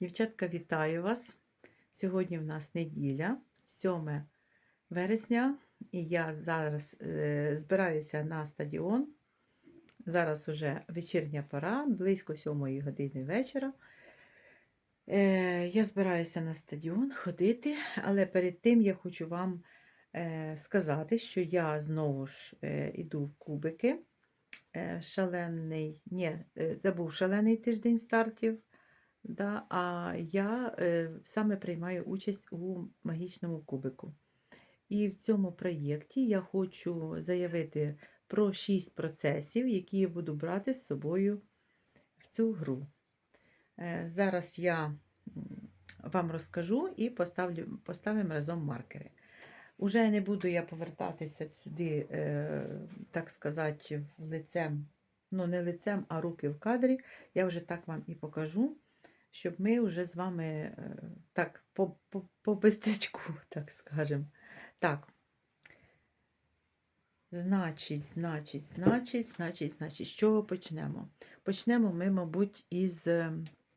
Дівчатка, вітаю вас! Сьогодні в нас неділя, 7 вересня, і я зараз е, збираюся на стадіон. Зараз уже вечірня пора, близько 7 години вечора. Е, я збираюся на стадіон ходити, але перед тим я хочу вам е, сказати, що я знову ж е, йду в кубики. Е, шалений, ні, е, це був шалений тиждень стартів. Да, а я е, саме приймаю участь у магічному кубику. І в цьому проєкті я хочу заявити про 6 процесів, які я буду брати з собою в цю гру. Е, зараз я вам розкажу і поставлю, поставимо разом маркери. Уже не буду я повертатися сюди, е, так сказати, лицем, ну не лицем, а руки в кадрі. Я вже так вам і покажу щоб ми вже з вами е, так по, по, так скажемо. Так. Значить, значить, значить, значить, значить, з чого почнемо? Почнемо ми, мабуть, із е,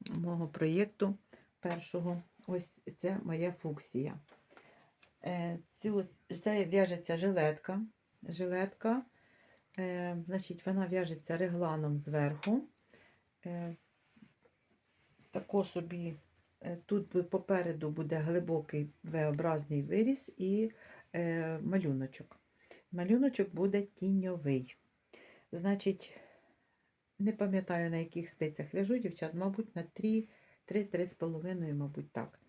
мого проєкту першого. Ось це моя фуксія. Е, Цю, це в'яжеться жилетка. Жилетка, значить, вона в'яжеться регланом зверху. Тако собі е, тут попереду буде глибокий V-образний виріз і е, малюночок. Малюночок буде тіньовий. Значить, не пам'ятаю, на яких спецях в'яжу, дівчат, мабуть, на 3-3,5, мабуть, так.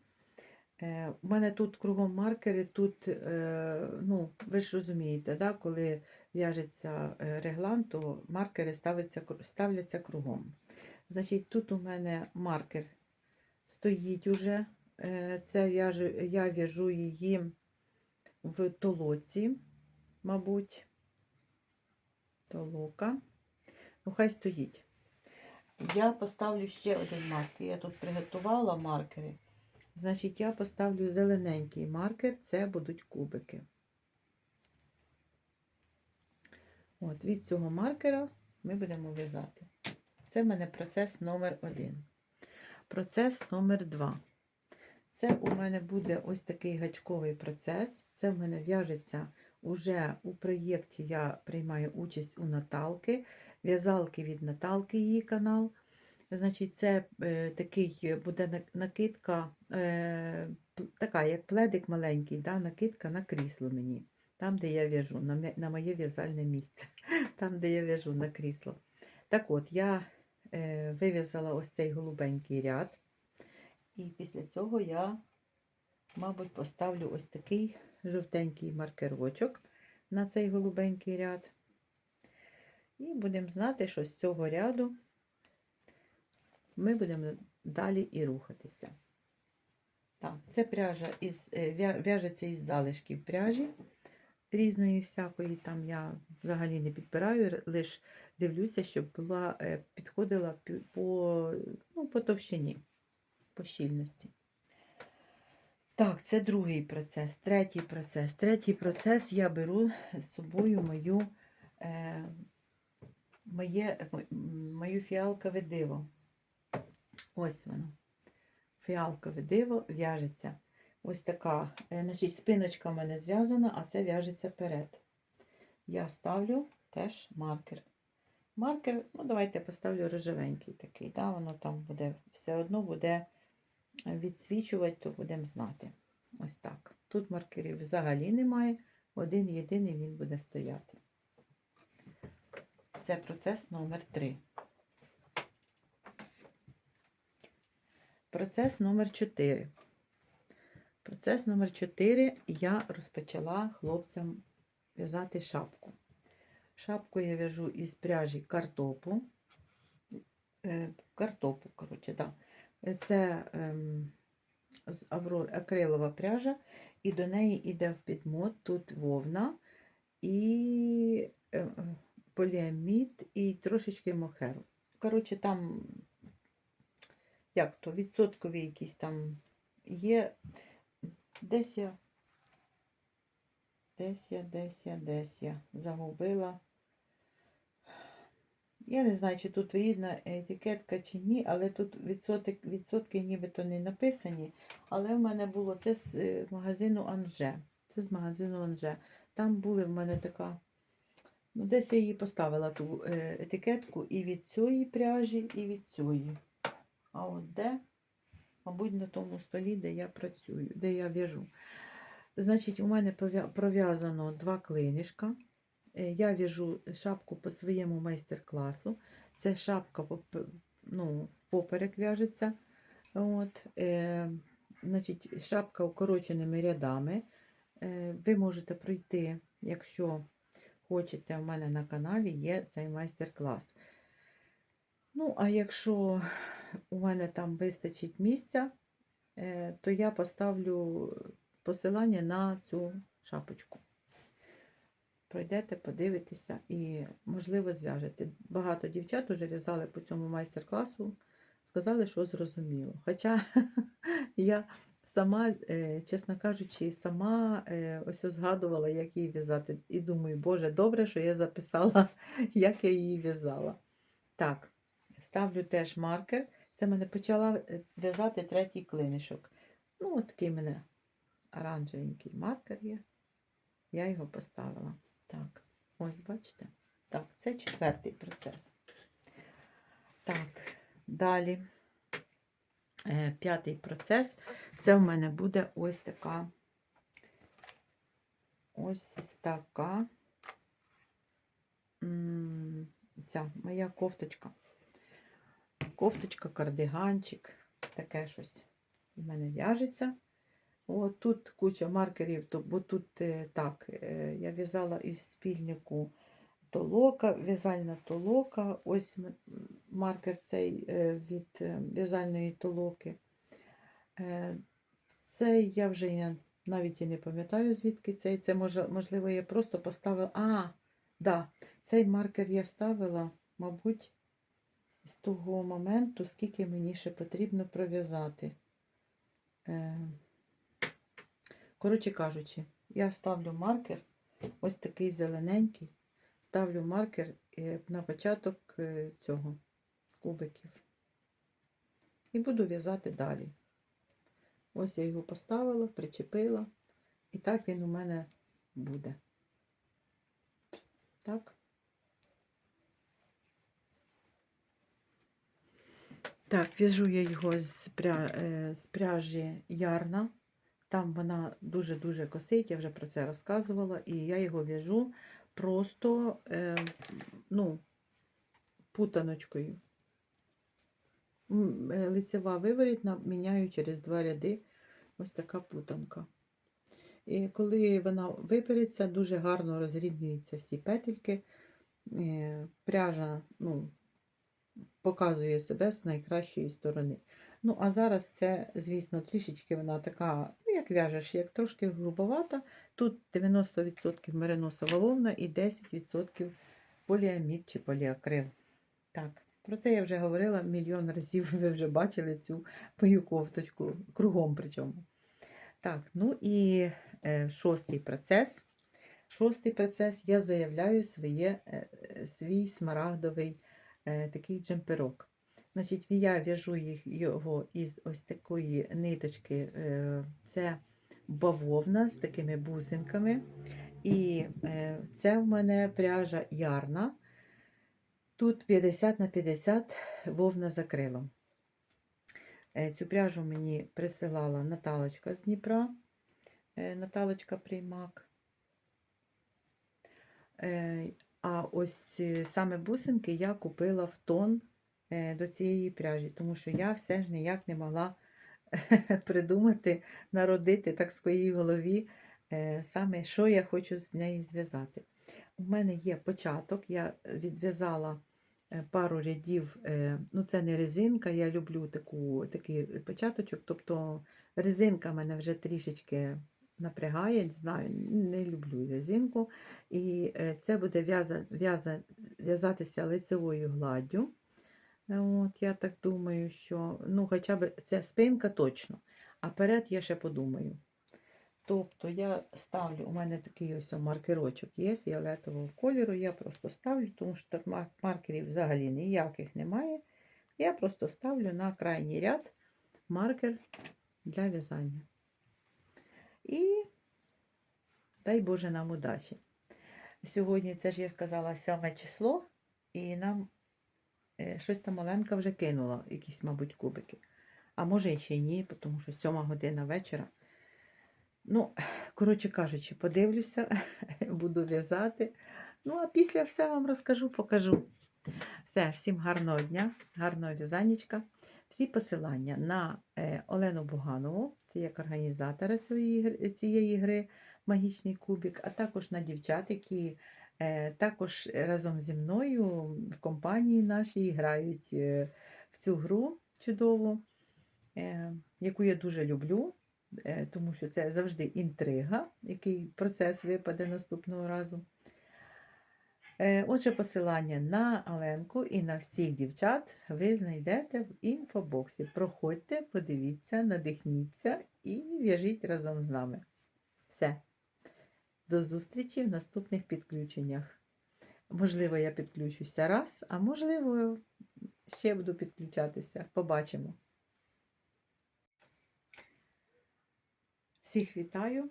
Е, У мене тут кругом маркери, тут, е, ну, ви ж розумієте, да, коли в'яжеться е, реглан, то маркери ставляться, ставляться кругом. Значить, тут у мене маркер стоїть уже. Е, Це я в'яжу її в толоці, мабуть, толока. Ну, хай стоїть. Я поставлю ще один маркер. Я тут приготувала маркери. Значить, я поставлю зелененький маркер, це будуть кубики. От, від цього маркера ми будемо в'язати. Це в мене процес номер один. Процес номер два. Це у мене буде ось такий гачковий процес. Це в мене в'яжеться уже у проєкті, я приймаю участь у Наталки, в'язалки від Наталки, її канал. Значить, це е, такий буде накидка, е, така, як пледик маленький, да, накидка на крісло мені. Там, де я в'яжу, на, на моє в'язальне місце, там, де я в'яжу на крісло. Так от, я вив'язала ось цей голубенький ряд. І після цього я, мабуть, поставлю ось такий жовтенький маркерочок на цей голубенький ряд. І будемо знати, що з цього ряду ми будемо далі і рухатися. Так, це пряжа із, е, в'яжеться із залишків пряжі різної всякої. Там я взагалі не підбираю, лише дивлюся, щоб була, е, підходила по, ну, по товщині, по щільності. Так, це другий процес, третій процес. Третій процес я беру з собою мою, е, моє, мою фіалкове диво. Ось воно. Фіалкове диво в'яжеться. Ось така, е, значить, спиночка в мене зв'язана, а це в'яжеться перед. Я ставлю теж маркер. Маркер, ну, давайте поставлю рожевенький такий, да, воно там буде, все одно буде відсвічувати, то будемо знати. Ось так. Тут маркерів взагалі немає, один єдиний він буде стояти. Це процес номер 3. Процес номер 4. Процес номер 4 я розпочала хлопцям в'язати шапку. Шапку я в'яжу із пряжі картопу. Е, картопу, коротше, да. Це ем, з акрилова пряжа, і до неї йде в підмот тут вовна і е, поліамід, і трошечки мохеру. Коротше, там, як то, відсоткові якісь там є. Десь я, десь я, десь я, десь я загубила. Я не знаю, чи тут рідна етикетка чи ні, але тут відсоток, відсотки нібито не написані. Але в мене було це з е, магазину Анже. Це з магазину Анже. Там були в мене така. Ну, десь я її поставила ту е, етикетку і від цієї пряжі, і від цієї. А от де? Мабуть, на тому столі, де я працюю, де я в'яжу. Значить, у мене пров'язано два клинишка. Е, Я в'яжу шапку по своєму майстер-класу. Це шапка ну, впоперек в'яжеться. От, е, значить, шапка укороченими рядами. Е, ви можете пройти, якщо хочете, у мене на каналі є цей майстер-клас. Ну, а якщо у мене там вистачить місця, е, то я поставлю посилання на цю шапочку. Пройдете, подивитеся і, можливо, зв'яжете. Багато дівчат вже в'язали по цьому майстер-класу, сказали, що зрозуміло. Хоча я сама, е, чесно кажучи, сама е, ось згадувала, як її в'язати. І думаю, Боже, добре, що я записала, як я її в'язала. Так, ставлю теж маркер. Це мене почала е, в'язати третій клинишок. Ну, от такий мене оранжевенький маркер є. Я його поставила. Так, ось бачите? Так, це четвертий процес. Так, далі. Е, П'ятий процес. Це в мене буде ось така. Ось така. Ця моя кофточка. Кофточка, кардиганчик, таке щось в мене в'яжеться. От тут куча маркерів, бо тут е, так, е, я в'язала із спільнику толока, в'язальна толока. Ось маркер цей е, від в'язальної толоки. Е, Цей я вже навіть і не пам'ятаю, звідки цей. Це можливо, я просто поставила. А, да, цей маркер я ставила, мабуть, з того моменту, скільки мені ще потрібно пров'язати. Е, Коротше кажучи, я ставлю маркер, ось такий зелененький, ставлю маркер е, на початок е, цього кубиків. І буду в'язати далі. Ось я його поставила, причепила, і так він у мене буде. Так. Так, в'яжу я його з, пря... е, з пряжі ярна. Там вона дуже-дуже косить, я вже про це розказувала, і я його в'яжу просто е, ну, путаночкою. Е, Лицева виворітна міняю через два ряди. Ось така путанка. І коли вона випереться, дуже гарно розрівнюються всі петельки. Е, Пряжа ну, показує себе з найкращої сторони. Ну, а зараз це, звісно, трішечки вона така, ну, як в'яжеш, як трошки грубовата. Тут 90% мериносова вовна і 10% поліамід чи поліакрил. Так, про це я вже говорила мільйон разів. Ви вже бачили цю мою кофточку, кругом причому. Так, ну і е, шостий процес. Шостий процес я заявляю своє, е, свій смарагдовий такий джемперок. Значить, я в'яжу його із ось такої ниточки. е, Це бавовна з такими бусинками. І е, це в мене пряжа ярна. Тут 50 на 50 вовна з акрилом. Е, Цю пряжу мені присилала Наталочка з Дніпра. Е, Наталочка Приймак. А ось е, саме бусинки я купила в тон е, до цієї пряжі, тому що я все ж ніяк не могла придумати, народити так в своїй голові е, саме, що я хочу з неї зв'язати. У мене є початок, я відв'язала пару рядів, ну це не резинка, я люблю таку, такий початочок, тобто резинка в мене вже трішечки напрягає, знаю, не люблю резинку. І е, це буде в'яза- в'яза- в'язатися лицевою гладдю. Е, От, я так думаю, що ну, хоча б це спинка точно, а перед я ще подумаю. Тобто я ставлю, у мене такий ось маркерочок є фіолетового кольору. Я просто ставлю, тому що маркерів взагалі ніяких немає. Я просто ставлю на крайній ряд маркер для в'язання. І дай Боже нам удачі. Сьогодні це ж я казала 7 число, і нам е, щось там Оленка вже кинула, якісь, мабуть, кубики. А може і ще ні, тому що 7 година вечора. Ну, коротше кажучи, подивлюся, буду в'язати. Ну, а після все вам розкажу, покажу. Все, всім гарного дня, гарного в'язаннячка. Всі посилання на е, Олену Буганову, це як організатора цієї, цієї гри Магічний кубик, а також на дівчат, які е, також разом зі мною в компанії нашій грають е, в цю гру чудову, яку я дуже люблю, тому що це завжди інтрига, який процес випаде наступного разу. Е, Отже, посилання на Аленку і на всіх дівчат ви знайдете в інфобоксі. Проходьте, подивіться, надихніться і в'яжіть разом з нами. Все. До зустрічі в наступних підключеннях. Можливо, я підключуся раз, а можливо, ще буду підключатися. Побачимо. Всіх вітаю.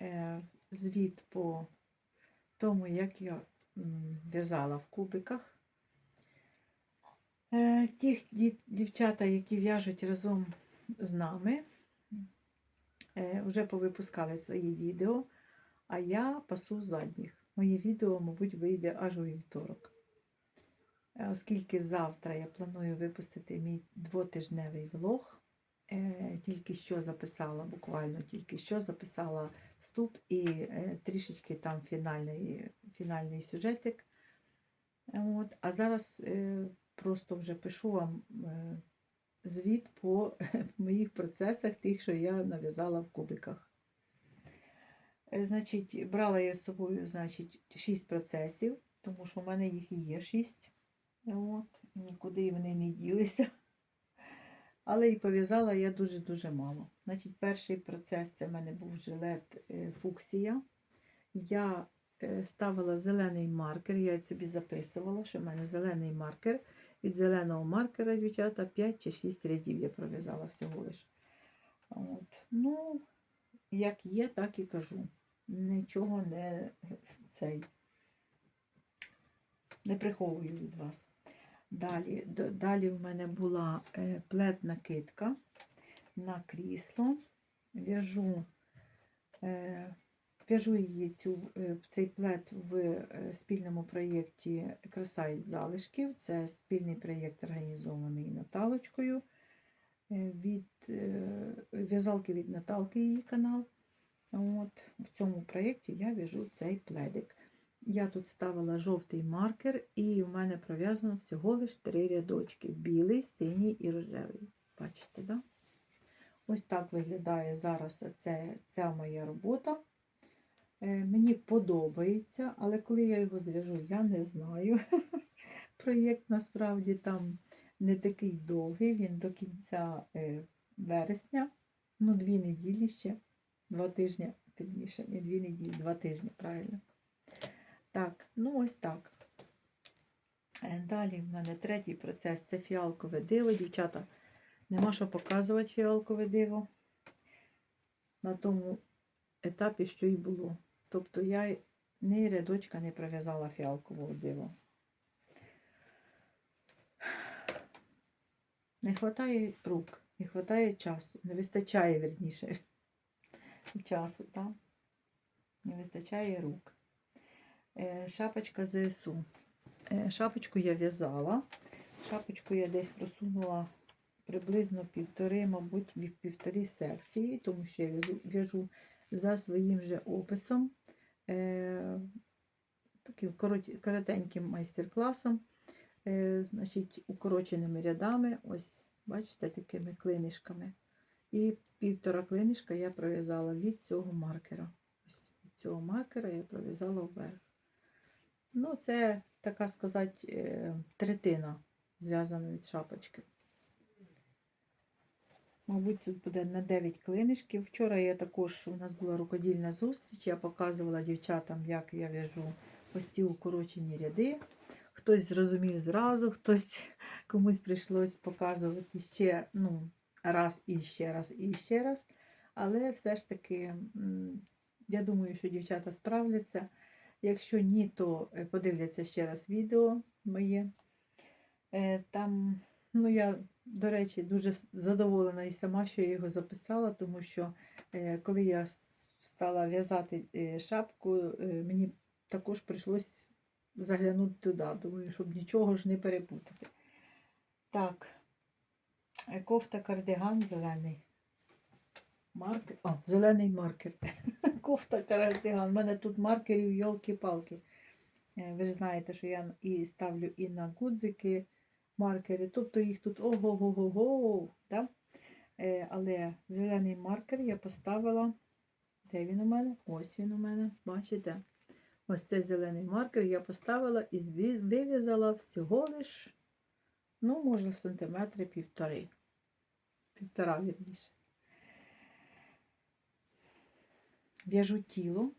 Е, Звіт по тому, як я в'язала в кубиках. Е, Ті дівчата, які в'яжуть разом з нами, е, вже повипускали свої відео, а я пасу задніх. Моє відео, мабуть, вийде аж у вівторок. Е, Оскільки завтра я планую випустити мій двотижневий влог, тільки що записала, буквально тільки що записала вступ і е, трішечки там фінальний, фінальний сюжетик. От. А зараз е, просто вже пишу вам е, звіт по моїх процесах, тих, що я нав'язала в кубиках. Значить, брала я з собою значить, 6 процесів, тому що в мене їх і є 6. От, нікуди вони не ділися. Але і пов'язала я дуже-дуже мало. Значить, перший процес це в мене був жилет е, фуксія. Я е, ставила зелений маркер, я собі записувала, що в мене зелений маркер. Від зеленого маркера, дівчата, 5 чи 6 рядів я пров'язала всього лиш. От. Ну, як є, так і кажу. Нічого не цей не приховую від вас. Далі, далі в мене була е, плед-накидка на крісло. В'яжу, е, в'яжу її цю, е, цей плед в спільному проєкті Краса із залишків. Це спільний проєкт організований Наталочкою. Від в'язалки від Наталки її канал. От, в цьому проєкті я в'яжу цей пледик. Я тут ставила жовтий маркер, і в мене пров'язано всього лиш три рядочки: білий, синій і рожевий. Бачите, да? Ось так виглядає зараз це, ця моя робота. Е, мені подобається, але коли я його зв'яжу, я не знаю. Проєкт насправді там не такий довгий, він до кінця е, вересня, ну, дві неділі ще, два тижні, пізніше, не дві неділі, два тижні, правильно. Так, ну ось так. Е, Далі в мене третій процес це фіалкове диво. Дівчата, нема що показувати фіалкове диво на тому етапі, що і було. Тобто я ні рядочка не пров'язала фіалкового дива. Не вистачає рук, не вистачає часу, не вистачає, верніше, часу, так? Не вистачає рук. Е, Шапочка ЗСУ. Е, Шапочку я в'язала. Шапочку я десь просунула приблизно півтори, мабуть, півтори секції, тому що я в'яжу за своїм же описом, е, таким коротеньким майстер-класом, значить, укороченими рядами, ось, бачите, такими клинишками. І півтора клинишка я пров'язала від цього маркера. Ось від цього маркера я пров'язала вверх. Ну, це, така сказати, е, третина зв'язана від шапочки. Мабуть, тут буде на 9 клинишків. Вчора я також, у нас була рукодільна зустріч, я показувала дівчатам, як я в'яжу ось ці укорочені ряди. Хтось зрозумів зразу, хтось комусь прийшлось показувати ще ну, раз і ще раз і ще раз. Але все ж таки, я думаю, що дівчата справляться. Якщо ні, то е, подивляться ще раз відео моє. Е, Там, ну я, до речі, дуже задоволена і сама, що я його записала, тому що е, коли я стала в'язати шапку, мені також прийшлось заглянути туди, думаю, щоб нічого ж не перепутати. Так, кофта кардиган зелений. Маркер. О, зелений маркер. Кофта кардиган. У мене тут маркерів йолки-палки. Е, Ви ж знаєте, що я і ставлю і на гудзики маркери. Тобто їх тут ого-го-го-го. Да? Е, Але зелений маркер я поставила. Де він у мене? Ось він у мене. Бачите? Ось цей зелений маркер я поставила і вив'язала всього лиш, ну, може, сантиметри півтори. Півтора вірніше. В'яжу тіло.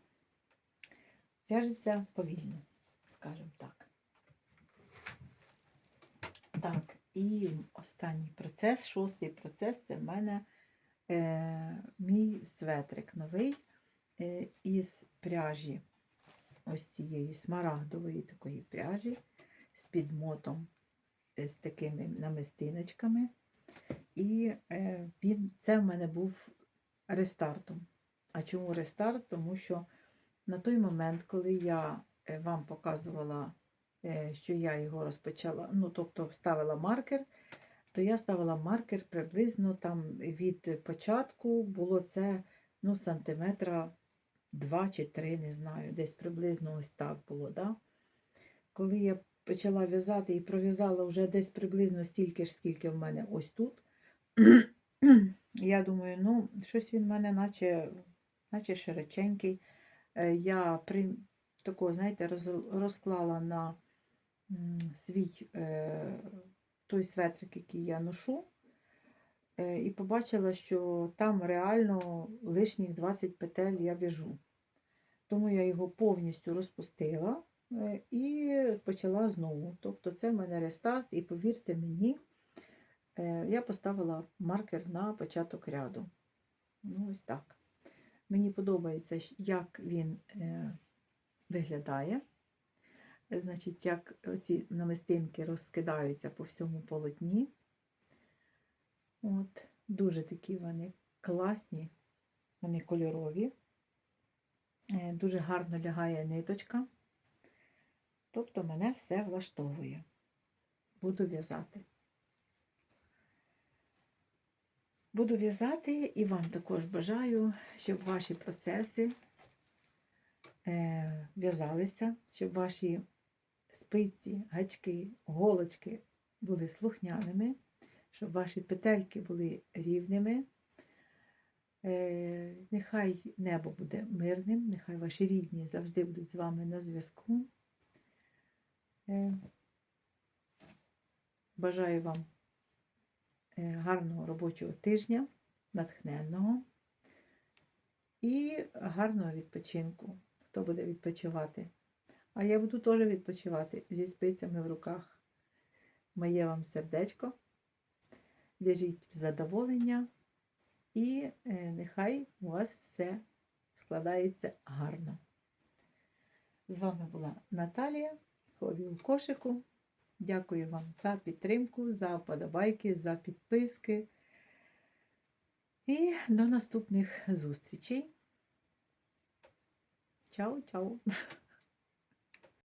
В'яжеться повільно, скажімо так. Так, і останній процес, шостий процес це в мене е, мій светрик новий е, із пряжі ось цієї смарагдової такої пряжі з підмотом, е, з такими намистиночками. І е, він, це в мене був рестартом. А чому рестарт? Тому що на той момент, коли я е, вам показувала, е, що я його розпочала, ну, тобто ставила маркер, то я ставила маркер приблизно там від початку було це ну, сантиметра 2 чи 3, не знаю, десь приблизно ось так було. Да? Коли я почала в'язати і пров'язала вже десь приблизно стільки ж, скільки в мене ось тут, я думаю, ну, щось він в мене наче, наче широченький. Е, Я при такого, знаєте, роз- розклала на свій е, той светрик, який я ношу, е, і побачила, що там реально лишніх 20 петель я в'яжу. Тому я його повністю розпустила і почала знову. Тобто це в мене рестарт, і повірте мені, я поставила маркер на початок ряду. Ну, ось так. Мені подобається, як він е, виглядає. Значить, як ці намистинки розкидаються по всьому полотні. От, дуже такі вони класні, вони кольорові. Е, Дуже гарно лягає ниточка. Тобто мене все влаштовує. Буду в'язати. Буду в'язати і вам також бажаю, щоб ваші процеси е, в'язалися, щоб ваші спиці, гачки, голочки були слухняними, щоб ваші петельки були рівними. Е, Нехай небо буде мирним, нехай ваші рідні завжди будуть з вами на зв'язку. Е, Бажаю вам гарного робочого тижня, натхненного і гарного відпочинку. Хто буде відпочивати? А я буду теж відпочивати зі спицями в руках. Моє вам сердечко. В'яжіть в задоволення. І е, нехай у вас все складається гарно. З вами була Наталія, хобі у кошику. Дякую вам за підтримку, за вподобайки, за підписки. І до наступних зустрічей. Чао, чао!